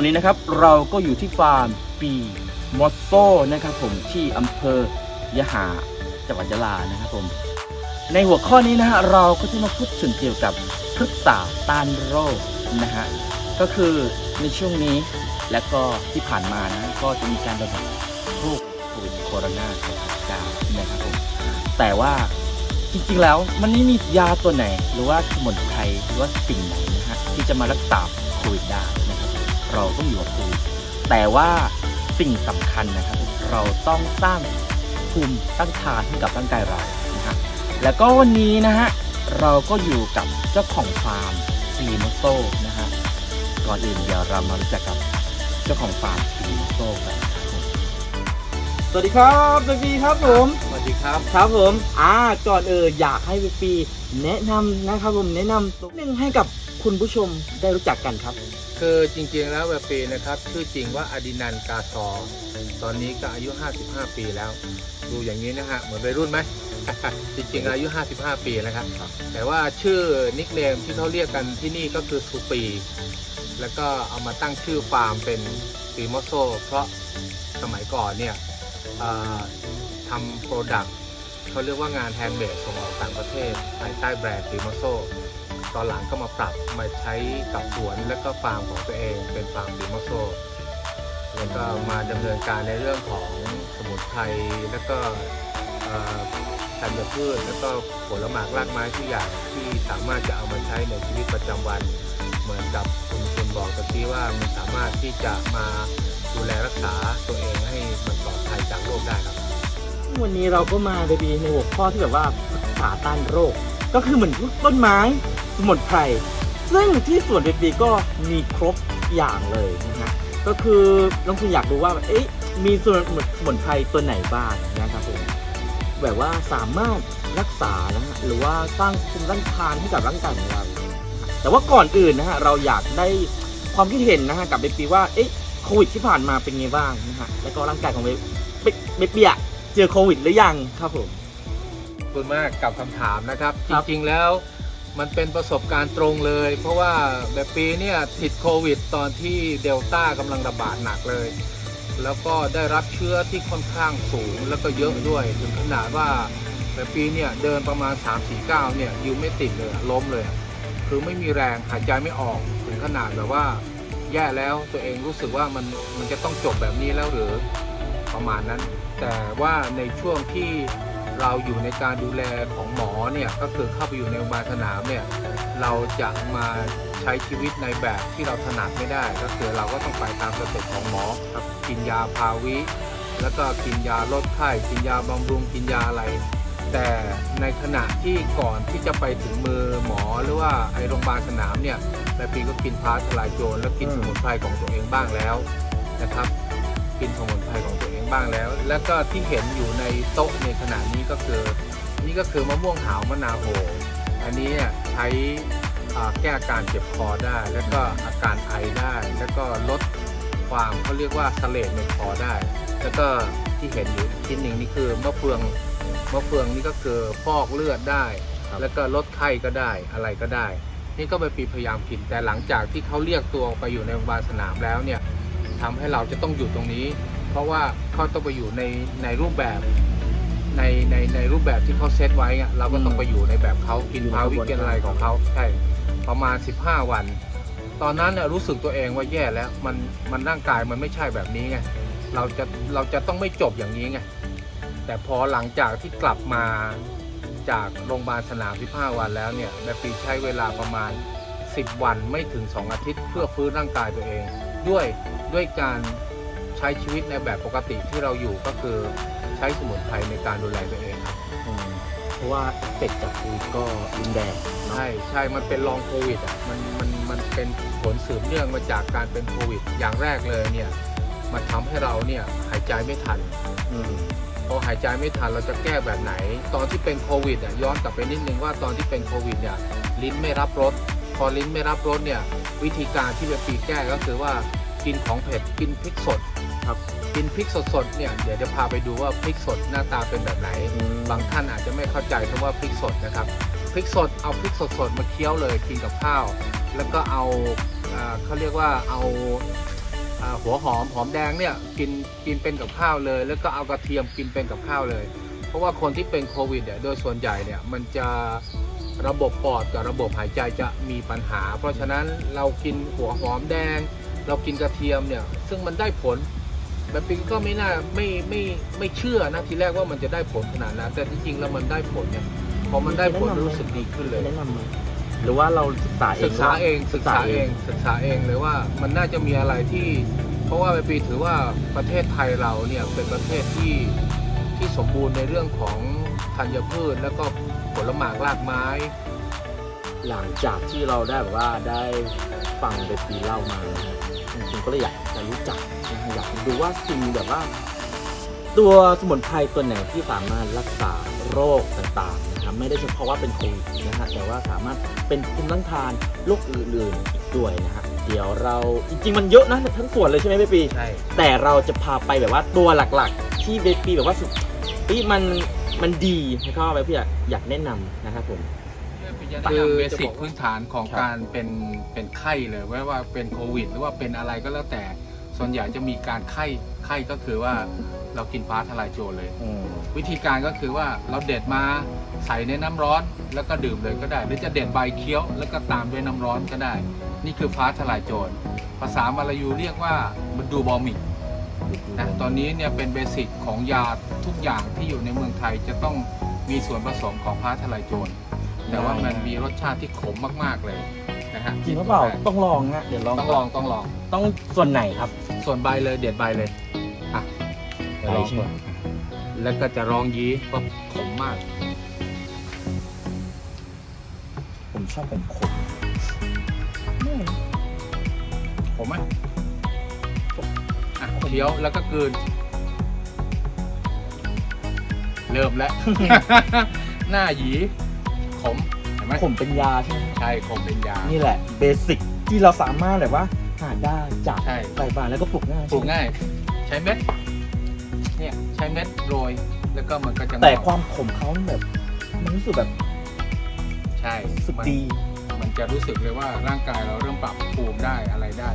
ตอนนี้นะครับเราก็อยู่ที่ฟาร์มปีมอสโซนะครับผมที่อำเภอยะหาจังหวัดยะลานะครับผมในหัวข้อนี้นะฮะเราก็จะมาพูดถึงเกี่ยวกับพฤกษาต้านโรคนะฮะก็คือในช่วงนี้และก็ที่ผ่านมานะก็จะมีการระบาดโรคโควิดโคโรนา19นะครับผมแต่ว่าจริงๆแล้วมันไม่มียาตัวไหน หรือว่าสมุนไพรหรือว่าสิ่งไหนนะฮะที่จะมารักษาโควิดได้ เราต้องอยู่กับโควิดแต่ว่าสิ่งสำคัญนะครับ เราต้องสร้างภูมิต้านทานให้กับร่างกายเรานะฮะแล้วก็วันนี้นะฮะเราก็อยู่กับเจ้าของฟาร์มปีโมโซนะฮะก่อนอื่นเดี๋ยวเรามารู้จักกับเจ้าของฟาร์มปีโมโซกันครับผมสวัสดีครับเบบีครับผม สวัสดีครับครับผม อ่าก่อนเอออยากให้เบบีแนะนำนะครับผมแนะนำตัวหนึ่งให้กับคุณผู้ชมได้รู้จักกันครับ คือจริงๆแล้วแบบปีนะครับชื่อจริงว่าอดินันกาซอตอนนี้ก็อายุ 55 ปีแล้ว ดูอย่างนี้นะฮะเหมือนวัยรุ่นไหม จริงๆอายุ 55 ปีแล้วครับ แต่ว่าชื่อนิกเนมที่เขาเรียกกันที่นี่ก็คือสุปี แล้วก็เอามาตั้งชื่อฟาร์มเป็นปีโมโซ เพราะสมัยก่อนเนี่ยทำโปรดักต์เขาเรียกว่างานแฮนด์เมดส่งออกต่างประเทศภายใต้แบรนด์ปีโมโซ ตอนหลังก็มาปรับมาใช้กับสวนและก็ฟาร์มของตัวเองเป็นฟาร์มปีโมโซแล้วก็มาดำเนินการในเรื่องของสมุนไพรแล้วก็ธัญพืชแล้วก็ผลไม้รากไม้ทุกอย่างที่สามารถจะเอามาใช้ในชีวิตประจำวัน เหมือนกับคุณคุณบอกตะกี้ว่ามันสามารถที่จะมาดูแลรักษาตัวเองให้มันปลอดภัยจากโรคได้ครับ วันนี้เราก็มาเบบีในหัวข้อที่แบบว่ารักษาต้านโรค ก็คือเหมือนต้นไม้ สมุนไพรซึ่งที่สวนเบบีก็มีครบอย่างเลยนะฮะก็คือน้องคุณอยากรู้ว่าเอ๊ะมีส่วนสมุนไพรตัวไหนบ้างนะครับผมแบบว่าสามารถรักษานะฮะหรือว่าสร้างภูมิต้านทานให้กับร่างกายของเรา แต่ว่าก่อนอื่นนะฮะเราอยากได้ความคิดเห็นนะฮะกับเบบีว่าเอ๊ะโควิดที่ผ่านมาเป็นไงบ้างนะฮะแล้วก็ร่างกายของเบเบเบบีอะเจอโควิดหรือยังครับผมขอบคุณมากกับคำถามนะครับคจรับริงๆแล้ว มันเป็นประสบการณ์ตรงเลย เพราะว่าแบบปีเนี่ยติดโควิด ตอนที่เดลต้ากำลังระบาดหนักเลย แล้วก็ได้รับเชื้อที่ค่อนข้างสูงแล้วก็เยอะด้วย ถึงขนาดว่าแบบปีเนี่ยเดินประมาณ 3-4ก้าวเนี่ยยืนไม่ติดเลยล้มเลย คือไม่มีแรงหายใจไม่ออกถึงขนาดแบบว่าแย่แล้วตัวเองรู้สึกว่ามันมันจะต้องจบแบบนี้แล้วหรือประมาณนั้น แต่ว่าในช่วงที่ เราอยู่ในการดูแลของหมอเนี่ยก็คือเข้าไปอยู่ในโรงพยาบาลสนามเนี่ยเราจะมาใช้ชีวิตในแบบที่เราถนัดไม่ได้ ก็คือเราก็ต้องไปตามสเต็ปของหมอครับกินยาพาวิ แล้วก็กินยาลดไข้กินยาบำรุงกินยาอะไร แต่ในขณะที่ก่อนที่จะไปถึงมือหมอหรือว่าไอโรงพยาบาลสนามเนี่ยนายปีก็กินพาทลายโจรแล้วกินสมุนไพรของตัวเองบ้างแล้วนะครับ กินสมุนไพรของตัวเอง บ้างแล้ว แล้วก็ที่เห็นอยู่ในโต๊ะในขณะนี้ก็คือ นี่ก็คือมะม่วงหาวมะนาวโหอันนี้เนี่ยใช้อ่าแก้อาการเจ็บคอได้ แล้วก็อาการไอได้ แล้วก็ลดความเขาเรียกว่าเสลดในคอได้ แล้วก็ที่เห็นอยู่อีกชิ้นหนึ่งนี่คือมะเฟืองมะเฟืองนี่ก็คือฟอกเลือดได้ครับแล้วก็ลดไข้ก็ได้อะไรก็ได้ นี่ก็ไปปีพยายามกินแต่หลังจากที่เขาเรียกตัวไปอยู่ในโรงพยาบาลสนามแล้วเนี่ยทำให้เราจะต้องอยู่ตรงนี้ เพราะว่าเขาต้องไปอยู่ในในรูปแบบในในในรูปแบบที่เขาเซตไว้อะเราก็ต้องไปอยู่ในแบบเขากินพาวิกินอะไรของเขาใช่ประมาณ 15 วัน ตอนนั้นเนี่ยรู้สึกตัวเองว่าแย่แล้วมันมันร่างกายมันไม่ใช่แบบนี้ไงเราจะเราจะต้องไม่จบอย่างนี้ไงแต่พอหลังจากที่กลับมาจากโรงพยาบาลสนาม 15 วันแล้วเนี่ยแม่ปีใช้เวลาประมาณ 10 วันไม่ถึง 2 อาทิตย์เพื่อฟื้นร่างกายตัวเอง ด้วยด้วยการ ใช้ชีวิตในแบบปกติที่เราอยู่ก็คือใช้สมุนไพรในการดูแลตัวเองครับอืมเพราะว่าเอฟเฟกต์จากโควิดก็รุนแรงเนอะใช่ใช่มันเป็นลองโควิดอะมันมันมันเป็นผลสืบเนื่องมาจากการเป็นโควิด อย่างแรกเลยเนี่ยมันทำให้เราเนี่ยหายใจไม่ทัน อืม พอหายใจไม่ทันเราจะแก้แบบไหน ตอนที่เป็นโควิดอะย้อนกลับไปนิดนึงว่าตอนที่เป็นโควิดเนี่ยลิ้นไม่รับรสพอลิ้นไม่รับรสเนี่ยวิธีการที่จะปีแก้ก็คือว่ากินของเผ็ดกินพริกสด ครับกินพริกสดๆเนี่ยเดี๋ยวจะพาไปดูว่าพริกสดหน้าตาเป็นแบบไหนอืมบางท่านอาจจะไม่เข้าใจคำว่าพริกสดนะครับพริกสดเอาพริกสดๆมาเคี้ยวเลยกินกับข้าว แล้วก็เอาอ่าเขาเรียกว่าเอาอ่าหัวหอมหอมแดงเนี่ยกินกินเป็นกับข้าวเลย แล้วก็เอากระเทียมกินเป็นกับข้าวเลย เพราะว่าคนที่เป็นโควิดเนี่ยโดยส่วนใหญ่เนี่ยมันจะระบบปอดกับระบบหายใจจะมีปัญหา เพราะฉะนั้นเรากินหัวหอมแดง เรากินกระเทียมเนี่ยซึ่งมันได้ผล แบบปิงก็ไม่น่าไม่ไม่ไม่เชื่อนะทีแรกว่ามันจะได้ผลขนาดนั้นแต่ที่จริงแล้วมันได้ผลเนี่ยพอมันได้ผลรู้สึกดีขึ้นเลยแนะนำไหมหรือว่าเราศึกษาเองศึกษาเองศึกษาเองศึกษาเองเลยว่ามันน่าจะมีอะไรที่ เพราะว่าไปปีถือว่าประเทศไทยเราเนี่ยเป็นประเทศที่ที่สมบูรณ์ในเรื่องของธัญพืช แล้วก็ผลหมากรากไม้ หลังจากที่เราได้แบบว่าได้ฟังเบปีเล่ามา นะฮะจริงๆก็เลยอยากจะรู้จักนะฮะอยากดูว่าสิ่งแบบว่า ตัวสมุนไพรตัวไหนที่สามารถรักษาโรคต่างๆนะครับไม่ได้เฉพาะว่าเป็นโควิดนะฮะแต่ว่าสามารถเป็นภูมิต้านทานโรคอื่นๆอีกด้วยนะฮะเดี๋ยวเราจริงๆมันเยอะนะทั้งส่วนเลยใช่ไหมเบปีใช่แต่เราจะพาไปแบบว่าตัวหลักๆ ที่เบปีแบบว่าสุดเฮ้ยมันมันดีให้เข้าไปพี่อยากอยากแนะนำนะครับผม คือเบสิกพื้นฐานของครับการเป็นเป็นไข้เลยไม่ว่าเป็นโควิด หรือว่าเป็นอะไรก็แล้วแต่ส่วนใหญ่จะมีการไข้ไข้ก็คือว่าเรากินฟ้าทลายโจรเลยอืมวิธีการก็คือว่าเราเด็ดมาใส่ในน้ำร้อนแล้วก็ดื่มเลยก็ได้ หรือจะเด็ดใบเคี้ยวแล้วก็ตามด้วยน้ำร้อนก็ได้ นี่คือฟ้าทลายโจรภาษามาลายูเรียกว่าบันดูบอมิกนะตอนนี้เนี่ยเป็นเบสิกของยาทุกอย่างที่อยู่ในเมืองไทยจะต้องมีส่วนผสมของฟ้าทลายโจร แต่ว่ามันมีรสชาติที่ขมมากๆเลยนะฮะจริงหรือเปล่าต้องลองนะเดี๋ยวลองต้องลองต้องลอง ต้องส่วนไหนครับส่วนใบเลยเด็ดใบเลยอะเดี๋ยวลองใบใช่ไหมแล้วก็จะร้องยี้เพราะขมมาก ผมชอบเป็นขมผมไหมอะเคี้ยวแล้วก็กลืน เริ่มแล้ว หน้าหยี ขมเห็นไหมผมเป็นยาใช่ไหมใช่ขมเป็นยา นี่แหละเบสิกที่เราสามารถแบบว่าหาได้จากใช่ ใส่บานแล้วก็ปลูกง่ายปลูกง่าย ใช้เม็ดเนี่ยใช้เม็ดโรยแล้วก็มันก็จะงอกแต่ความขมเขาแบบมันรู้สึกแบบใช่รู้สึกมัน ดี มันจะรู้สึกเลยว่าร่างกายเราเริ่มปรับภูมิได้อะไรได้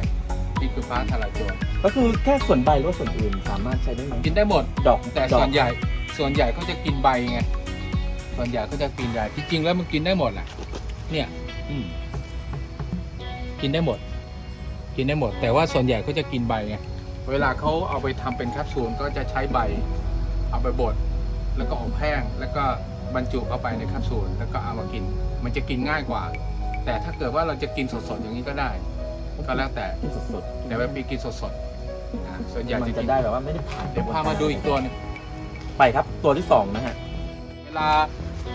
นี่คือฟ้าทลายโจรก็คือแค่ส่วนใบหรือว่าส่วนอื่นสามารถใช้ได้ไหมกินได้หมด ดอกแต่ดอส่กวนใหญ่ส่วนใหญ่เขาจะกินใบไง ส่วนใหญ่เขาจะกินใบจริงๆแล้วมันกินได้หมดแหละเนี่ย อืมกินได้หมด กินได้หมด แต่ว่าส่วนใหญ่เขาจะกินใบไงเวลาเขาเอาไปทำเป็นแคปซูลก็จะใช้ใบ เอาไปบดแล้วก็อบแห้ง แล้วก็บรรจุเข้าไปในแคปซูลแล้วก็เอามากิน มันจะกินง่ายกว่า แต่ถ้าเกิดว่าเราจะกินสดๆอย่างนี้ก็ได้ ก็แล้วแต่ที่สดแต่ว่ามีกินสดๆอ่าส่วนใหญ่มันจะจะกินได้แบบว่าไม่ได้ผ่านเดี๋ยวพามาดูอีกตัวหนึงไปครับตัวที่สองนะฮะเว ลา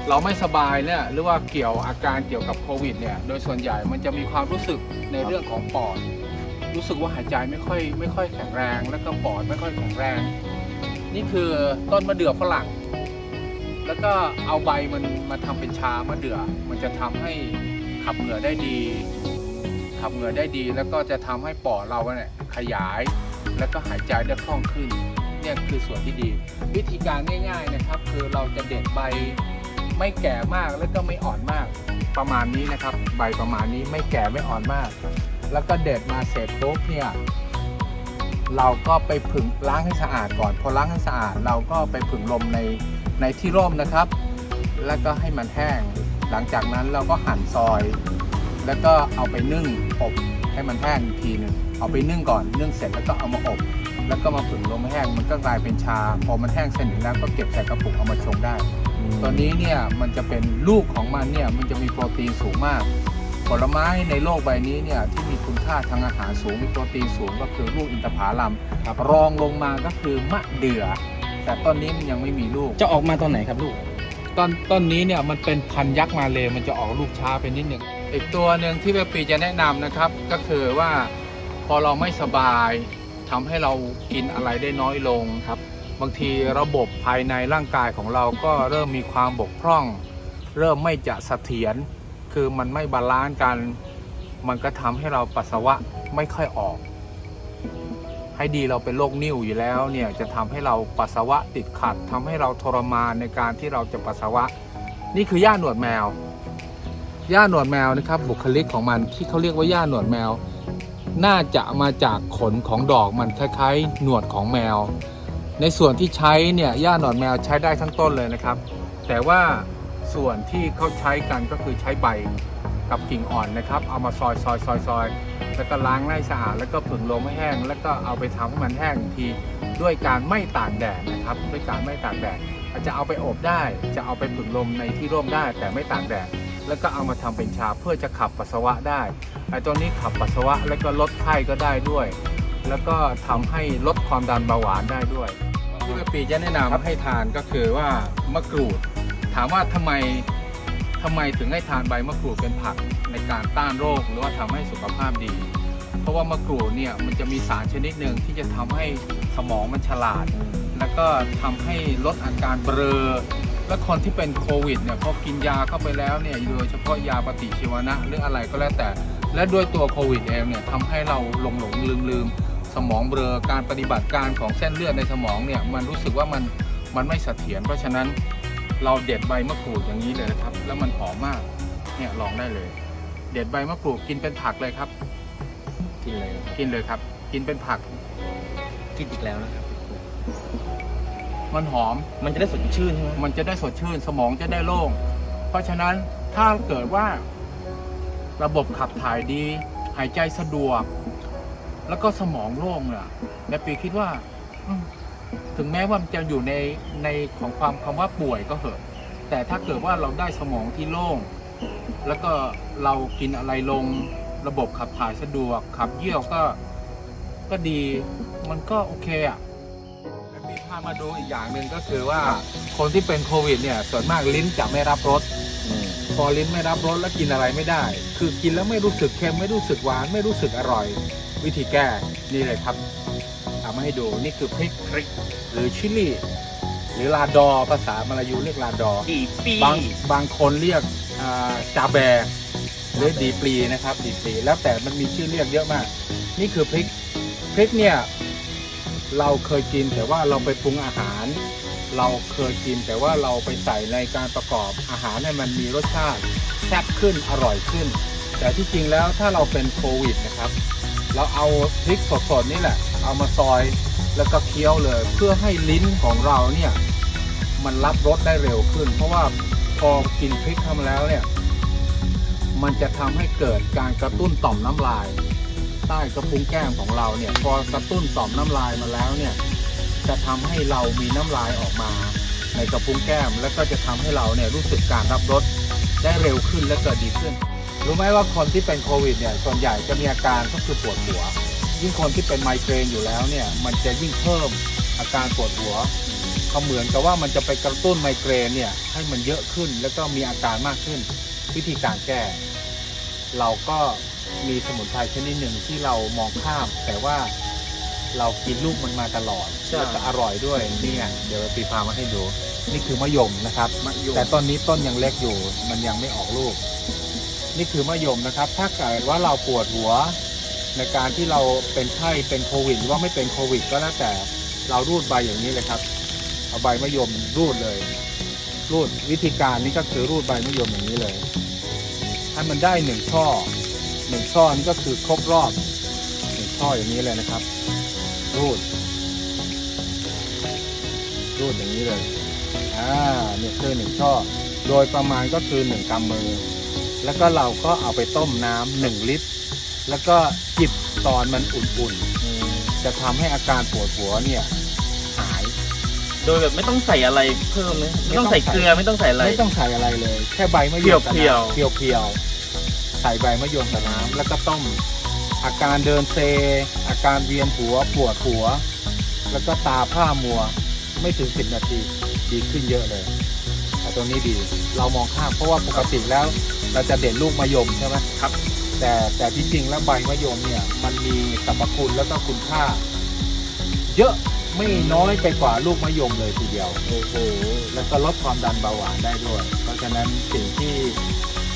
เราไม่สบายเนี่ยหรือว่าเกี่ยวอาการเกี่ยวกับโควิดเนี่ยโดยส่วนใหญ่มันจะมีความรู้สึกในเรื่องของปอด รู้สึกว่าหายใจไม่ค่อยไม่ค่อยแข็งแรง แล้วก็ปอดไม่ค่อยแข็งแรง นี่คือต้นมะเดื่อฝรั่ง แล้วก็เอาใบมันมาทำเป็นชามะเดื่อมันจะทำให้ขับเหงื่อได้ดี ขับเหงื่อได้ดี แล้วก็จะทำให้ปอดเราเนี่ยขยาย แล้วก็หายใจได้คล่องขึ้น เนี่ยคือส่วนที่ดี วิธีการง่าย ๆนะครับ คือเราจะเด็ดใบไม่แก่มากแล้วก็ไม่อ่อนมากประมาณนี้นะครับ ใบประมาณนี้ไม่แก่ไม่อ่อนมาก แล้วก็เด็ดมาเสร็จปุ๊บเนี่ยเราก็ไปผึ่งล้างให้สะอาดก่อน พอล้างให้สะอาดเราก็ไปผึ่งลมในในที่ร่มนะครับ แล้วก็ให้มันแห้ง หลังจากนั้นเราก็หั่นซอย แล้วก็เอาไปนึ่งอบให้มันแห้งอีกทีหนึ่งเอาไปนึ่งก่อนนึ่งเสร็จแล้วก็เอามาอบ แล้วก็มาผึ่งลมให้แห้งมันก็กลายเป็นชา พอมันแห้งเสร็จแล้วก็เก็บใส่กระปุกเอามาชงได้ ตัวนี้เนี่ยมันจะเป็นลูกของมันเนี่ยมันจะมีโปรตีนสูงมาก ผลไม้ในโลกใบนี้เนี่ยที่มีคุณค่าทางอาหารสูงมีโปรตีนสูงก็คือลูกอินทผลัมรองลงมาก็คือมะเดื่อแต่ต้นนี้มันยังไม่มีลูกจะออกมาตอนไหนครับลูกต้นต้นนี้เนี่ยมันเป็นพันธุ์ยักษ์มาเลยมันจะออกลูกช้าไปนิดหนึ่ง อีกตัวหนึ่งที่เวปีจะแนะนำนะครับก็คือว่าพอเราไม่สบายทำให้เรากินอะไรได้น้อยลงครับ บางทีระบบภายในร่างกายของเราก็เริ่มมีความบกพร่อง เริ่มไม่จะเสถียรคือมันไม่บาลานซ์กัน มันก็ทำให้เราปัสสาวะไม่ค่อยออก ให้ดีเราเป็นโรคนิ่วอยู่แล้วเนี่ยจะทำให้เราปัสสาวะติดขัดทำให้เราทรมานในการที่เราจะปัสสาวะ นี่คือย่าหนวดแมว ย่าหนวดแมวนะครับบุคลิกของมันที่เขาเรียกว่าย่าหนวดแมว น่าจะมาจากขนของดอกมันคล้ายๆ หนวดของแมว ในส่วนที่ใช้เนี่ยหญ้าหนอนแมวใช้ได้ทั้งต้นเลยนะครับ แต่ว่าส่วนที่เขาใช้กันก็คือใช้ใบกับกิ่งอ่อนนะครับ เอามาซอยซอยซอยซอยแล้วก็ล้างให้สะอาดแล้วก็ผึ่งลมให้แห้ง แล้วก็เอาไปทำให้มันแห้งทีด้วยการไม่ตากแดดนะครับ ด้วยการไม่ตากแดดอาจจะเอาไปอบได้ จะเอาไปผึ่งลมในที่ร่มได้ แต่ไม่ตากแดด แล้วก็เอามาทำเป็นชาเพื่อจะขับปัสสาวะได้ไอ้ตัวนี้ขับปัสสาวะแล้วก็ลดไข้ก็ได้ด้วย แล้วก็ทำให้ลดความดันเบาหวานได้ด้วยที่แม่ปีจะแนะนำให้ทานก็คือว่ามะกรูด ถามว่าทำไมทำไมถึงให้ทานใบมะกรูดเป็นผักในการต้านโรค หรือว่าทำให้สุขภาพดี เพราะว่ามะกรูดเนี่ยมันจะมีสารชนิดหนึ่งที่จะทำให้สมองมันฉลาด แล้วก็ทำให้ลดอาการเบลอ และคนที่เป็นโควิดเนี่ยพอกินยาเข้าไปแล้วเนี่ยโดยเฉพาะยาปฏิชีวนะหรืออะไรก็แล้วแต่ และด้วยตัวโควิดเองเนี่ยทำให้เราหลงหลงลืมลืมสมองเบลอการปฏิบัติการของเส้นเลือดในสมองเนี่ยมันรู้สึกว่ามันมันไม่เสถียรเพราะฉะนั้นเราเด็ดใบมะกรูดอย่างนี้เลยนะครับ แล้วมันหอมมากเนี่ยลองได้เลย เด็ดใบมะกรูดกินเป็นผักเลยครับ กินเลยนะครับกินเลยครับ กินเป็นผัก กินอีกแล้วนะครับ มันหอม มันจะได้สดชื่นใช่ไหมมันจะได้สดชื่นสมองจะได้โล่ง เพราะฉะนั้นถ้าเกิดว่า ระบบขับถ่ายดี หายใจสะดวก แล้วก็สมองโล่งเนี่ยในปีคิดว่าถึงแม้ว่ามันจะอยู่ในในของความคำว่าป่วยก็เหอะแต่ถ้าเกิดว่าเราได้สมองที่โล่ง แล้วก็เรากินอะไรลง ระบบขับถ่ายสะดวก ขับเยี่ยวก็ก็ดี มันก็โอเคอะ มีพามาดูอีกอย่างหนึ่งก็คือว่าคนที่เป็นโควิดเนี่ยส่วนมากลิ้นจะไม่รับรสอืมพอลิ้นไม่รับรสแล้วกินอะไรไม่ได้ คือกินแล้วไม่รู้สึกเค็มไม่รู้สึกหวานไม่รู้สึกอร่อย วิธีแก้นี่เลยครับเอามาให้ดูนี่คือพริกพริกหรือชิลลี่หรือลาดอภาษามลายูเรียกลาดอดีปีบางบางคนเรียกอ่าจาแบร์หรือดีปลีนะครับดีปลีแล้วแต่มันมีชื่อเรียกเยอะมาก นี่คือพริกพริกเนี่ย เราเคยกินแต่ว่าเราไปปรุงอาหาร เราเคยกินแต่ว่าเราไปใส่ในการประกอบอาหารให้มันมีรสชาติแซ่บขึ้นอร่อยขึ้น แต่ที่จริงแล้วถ้าเราเป็นโควิดนะครับ เราเอาพริกสดๆนี่แหละ เอามาซอยแล้วก็เคี้ยวเลย เพื่อให้ลิ้นของเราเนี่ยมันรับรสได้เร็วขึ้น เพราะว่าพอกินพริกเข้ามาแล้วเนี่ยมันจะทำให้เกิดการกระตุ้นต่อมน้ำลาย ใต้กระพุ้งแก้มของเราเนี่ยพอกระตุ้นต่อมน้ำลายมาแล้วเนี่ยจะทำให้เรามีน้ำลายออกมาในกระพุ้งแก้ม แล้วก็จะทำให้เราเนี่ยรู้สึกการรับรสได้เร็วขึ้นและเกิดดีขึ้น รู้ไหมว่าคนที่เป็นโควิดเนี่ยส่วนใหญ่จะมีอาการก็คือปวดหัว ยิ่งคนที่เป็นไมเกรนอยู่แล้วเนี่ยมันจะยิ่งเพิ่มอาการปวดหัวเขาเหมือนกับว่ามันจะไปกระตุ้นไมเกรนเนี่ยให้มันเยอะขึ้นแล้วก็มีอาการมากขึ้นวิธีการแก้ เราก็ มีสมุนไพรชนิดหนึ่งที่เรามองข้าม แต่ว่าเรากินลูกมันมาตลอดใช่ แล้วก็อร่อยด้วยเนี่ยเดี๋ยวปีพามาให้ดูนี่คือมะยมนะครับ มะยมแต่ต้นนี้ต้นยังเล็กอยู่ มันยังไม่ออกลูก นี่คือมะยมนะครับ ถ้าเกิดว่าเราปวดหัว ในการที่เราเป็นไข้เป็นโควิดหรือว่าไม่เป็นโควิด ก็แล้วแต่เรารูดใบอย่างนี้เลยครับ เอาใบมะยมรูดเลย รูดวิธีการนี้ก็คือรูดใบมะยมอย่างนี้เลยให้มันได้หนึ่งช่อ หนึ่งช่อนี่ก็คือครบรอบหนึ่งช่ออย่างนี้เลยนะครับ รูด รูดอย่างนี้เลยอ่าเนี่ยคือหนึ่งช่อ โดยประมาณก็คือหนึ่งกำมือ แล้วก็เราก็เอาไปต้มน้ำหนึ่งลิตร แล้วก็จิบตอนมันอุ่นๆ จะทำให้อาการปวดหัวเนี่ยหาย โดยแบบไม่ต้องใส่อะไรเพิ่มไหมไม่ต้องใส่เกลือไม่ต้องใส่อะไร ไม่ต้องใส่อะไรเลย แค่ใบมะยมกับเพียวน้ำเพียวเพียวๆ ใส่ใบมะยมกับน้ำแล้วก็ต้ม อาการเดินเซ อาการเวียนหัวปวดหัว แล้วก็ตาผ้ามัว ไม่ถึงสิบนาทีดีขึ้นเยอะเลยแต่ตัวนี้ดี เรามองข้ามเพราะว่าปกติแล้ว เราจะเด็ดลูกมะยมใช่ไหมครับ แต่แต่ที่จริงแล้วใบมะยมเนี่ย มันมีสรรพคุณแล้วก็คุณค่า เยอะไม่น้อยไปกว่าลูกมะยมเลยทีเดียว โอ้โห แล้วก็ลดความดันเบาหวานได้ด้วย เพราะฉะนั้นสิ่งที่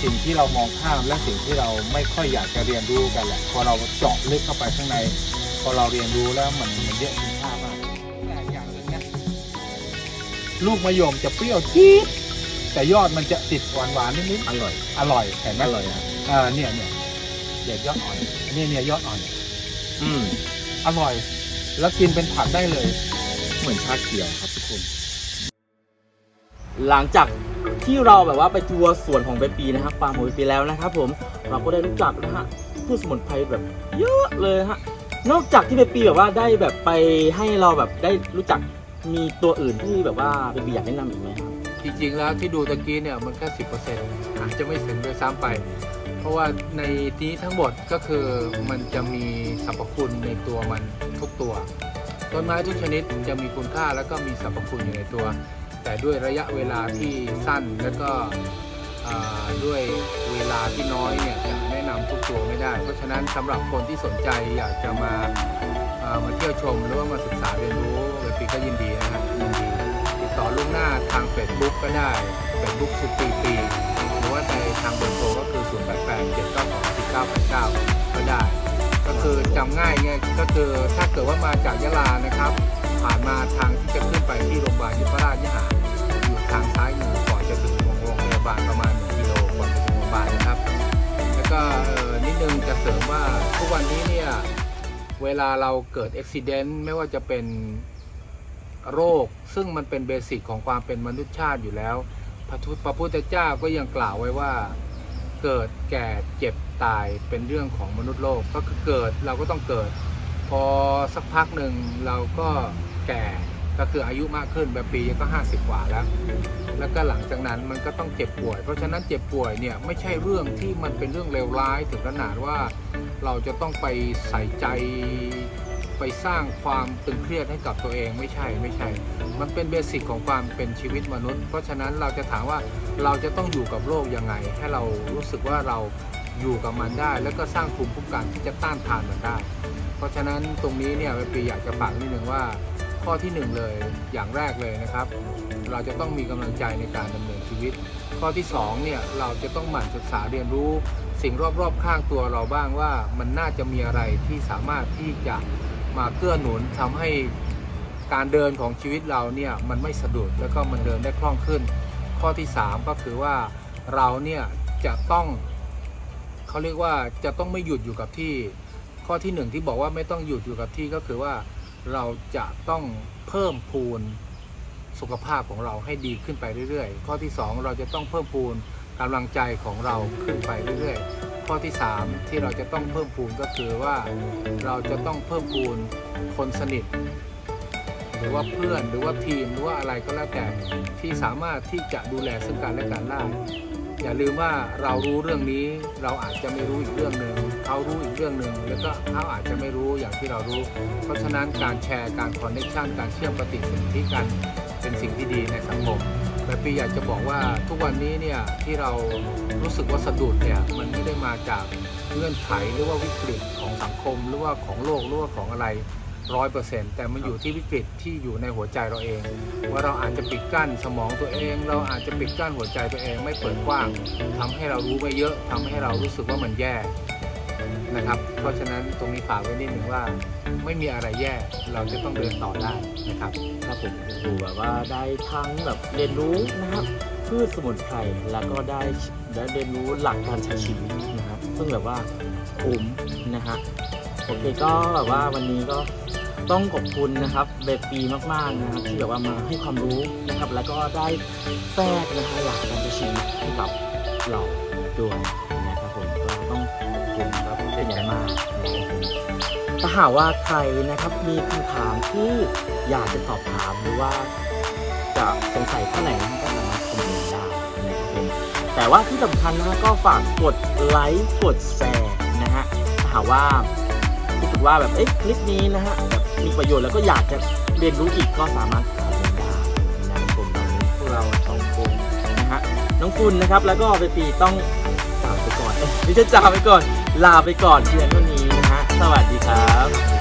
สิ่งที่เรามองข้ามและสิ่งที่เราไม่ค่อยอยากจะเรียนรู้กันแหละพอเราเจาะลึกเข้าไปข้างใน พอเราเรียนรู้แล้วมันมันเยอะคุณค่ามากแต่อย่างหนึ่งนะลูกมะยมจะเปรี้ยวจี๊ดแต่ยอดมันจะติดหวานหวานๆนิดอร่อย ๆอร่อยเห็นไหมอร่อยนะอ่าเนี่ยเนี่ยเด็ดยอดอ่อนเนี่ยเนี่ยยอดอ่อน อืมอร่อย แล้วกินเป็นผักได้เลย เหมือนชาเขียวครับทุกคน หลังจาก ที่เราแบบว่าไปทัวร์สวนของเบปีนะครับฟาร์มของเบปีแล้วนะครับผมเราก็ได้รู้จักนะฮะพืชสมุนไพรแบบเยอะเลยฮะนอกจากที่เบปีแบบว่าได้แบบไปให้เราแบบได้รู้จักมีตัวอื่นที่แบบว่าเบปีอยากแนะนำอีกไหมครับจริงๆแล้วที่ดูตะกี้เนี่ยมันแค่สิบเปอร์เซ็นต์อาจจะไม่ถึงด้วยซ้ำไป เพราะว่าในนี้ทั้งหมดก็คือมันจะมีสรรพคุณในตัวมันทุกตัวต้นไม้ทุกชนิดจะมีคุณค่าแล้วก็มีสรรพคุณอยู่ในตัว แต่ด้วยระยะเวลาที่สั้นแล้วก็ด้วยเวลาที่น้อยเนี่ยจะแนะนำทุกตัวไม่ได้ เพราะฉะนั้นสำหรับคนที่สนใจอยากจะมาามาเที่ยวชมหรือว่ามาศึกษาเรียนรู้เวปีก็ยินดีนะครับยินดีติดต่อล่วงหน้าทาง Facebook ก็ได้ Facebook สุปีปีหรือว่าในทางเบอร์โทรก็คือ 0 8 8 7 9 2 4 9 8 9 ก็ได้ ก็คือจำง่ายไงก็คือถ้าเกิดว่ามาจากยะลานะครับ ผ่านมาทางที่จะขึ้นไปที่โรงพยาบาลยุพราชยหาอยู่ทางซ้ายมือก่อนจะถึงโรงพยาบาลประมาณ1กิโลก่อนจะถึงโรงพยาบาลนะครับ แล้วก็นิดนึงจะเสริมว่าทุกวันนี้เนี่ยเวลาเราเกิดอุบิเหตุไม่ว่าจะเป็นโรค ซึ่งมันเป็นเบสิกของความเป็นมนุษยชาติอยู่แล้วพระพระพุทธเจ้าก็ยังกล่าวไว้ว่าเกิดแก่เจ็บตายเป็นเรื่องของมนุษย์โลกก็คือเกิดเราก็ต้องเกิด พอสักพักหนึ่งเราก็ แก่ก็คืออายุมากขึ้นแบบปีก็ 50 กว่าแล้ว แล้วก็หลังจากนั้นมันก็ต้องเจ็บป่วย เพราะฉะนั้นเจ็บป่วยเนี่ยไม่ใช่เรื่องที่มันเป็นเรื่องเลวร้ายถึงขนาดว่าเราจะต้องไปใส่ใจไปสร้างความตึงเครียดให้กับตัวเองไม่ใช่ไม่ใช่ มันเป็นเบสิกของความเป็นชีวิตมนุษย์ เพราะฉะนั้นเราจะถามว่าเราจะต้องอยู่กับโรคยังไง ให้เรารู้สึกว่าเราอยู่กับมันได้ แล้วก็สร้างภูมิคุ้มกันที่จะต้านทานมันได้ เพราะฉะนั้นตรงนี้เนี่ยปีอยากจะฝากนิดนึงว่า ข้อที่หนึ่งเลยอย่างแรกเลยนะครับ เราจะต้องมีกำลังใจในการดำเนินชีวิต ข้อที่สองเนี่ยเราจะต้องหมั่นศึกษาเรียนรู้ สิ่งรอบๆข้างตัวเราบ้างว่ามันน่าจะมีอะไรที่สามารถที่จะมาเกื้อหนุนทำให้การเดินของชีวิตเราเนี่ยมันไม่สะดุดแล้วก็มันเดินได้คล่องขึ้น ข้อที่สามก็คือว่าเราเนี่ยจะต้องเขาเรียกว่าจะต้องไม่หยุดอยู่กับที่ ข้อที่หนึ่งที่บอกว่าไม่ต้องหยุดอยู่กับที่ก็คือว่า เราจะต้องเพิ่มพูนสุขภาพของเราให้ดีขึ้นไปเรื่อยๆ ข้อที่สองเราจะต้องเพิ่มพูนกำลังใจของเราขึ้นไปเรื่อยๆ ข้อที่สามที่เราจะต้องเพิ่มพูนก็คือว่าเราจะต้องเพิ่มพูนคนสนิท หรือว่าเพื่อนหรือว่าทีมหรือว่าอะไรก็แล้วแต่ที่สามารถที่จะดูแลซึ่งกันและกันได้ อย่าลืมว่าเรารู้เรื่องนี้เราอาจจะไม่รู้อีกเรื่องหนึ่งเขารู้อีกเรื่องหนึ่งแล้วก็เขาอาจจะไม่รู้อย่างที่เรารู้ เพราะฉะนั้นการแชร์การคอนเนคชันการเชื่อมปฏิสัมพันธ์กันเป็นสิ่งที่ดีในสังคมแต่ปีอยากจะบอกว่าทุกวันนี้เนี่ยที่เรารู้สึกว่าสะดุดเนี่ยมันไม่ได้มาจากเงื่อนไขหรือว่าวิกฤตของสังคมหรือว่าของโลกหรือว่าของอะไร ร้อยเปอร์เซ็นต์แต่มันอยู่ที่วิกฤตที่อยู่ในหัวใจเราเอง ว่าเราอาจจะปิดกั้นสมองตัวเอง เราอาจจะปิดกั้นหัวใจตัวเองไม่เปิดกว้างทำให้เรารู้ไม่เยอะทำให้เรารู้สึกว่ามันแย่นะครับ เพราะฉะนั้นตรงนี้ฝากไว้นิดหนึ่งว่า ไม่มีอะไรแย่เราจะต้องเดินต่อได้นะครับครับผมโอ้โหแบบว่าได้ทั้งแบบเรียนรู้นะครับพืชสมุนไพรแล้วก็ได้ได้เรียนรู้หลักการใช้ชีวิตนะครับ ซึ่งแบบว่าคุ้มนะฮะโอเคก็แบบว่าวันนี้ก็ ต้องขอบคุณนะครับเบปีมากๆนะครับที่แบบว่ามาให้ความรู้นะครับ แล้วก็ได้แทรกนะฮะหลักการใช้ชีวิตให้กับเราด้วยนะครับผมก็ต้องขอบคุณครับเป็นอย่างมากถ้าหากว่าใครนะครับมีคำถามที่อยากจะสอบถามหรือว่าจะสงสัยข้อไหนนะก็สามารถคอมเมนต์ได้นะครับผมแต่ว่าที่สำคัญนะฮะก็ฝากกดไลค์กดแชร์นะฮะถ้าหากว่ารู้สึกว่าแบบเอ๊ะคลิปนี้นะฮะแบบ มีประโยชน์แล้วก็อยากจะเรียนรู้อีกก็สามารถคอเรียนได้นะครับผมตอนนี้พวกเราสองคนนะฮะน้องคุณนะครับแล้วก็ไปปีต้องลาไปก่อนเอ้ยไม่ใช่จ่าไปก่อน ลาไปก่อนเพียงเท่านี้นะฮะสวัสดีครับ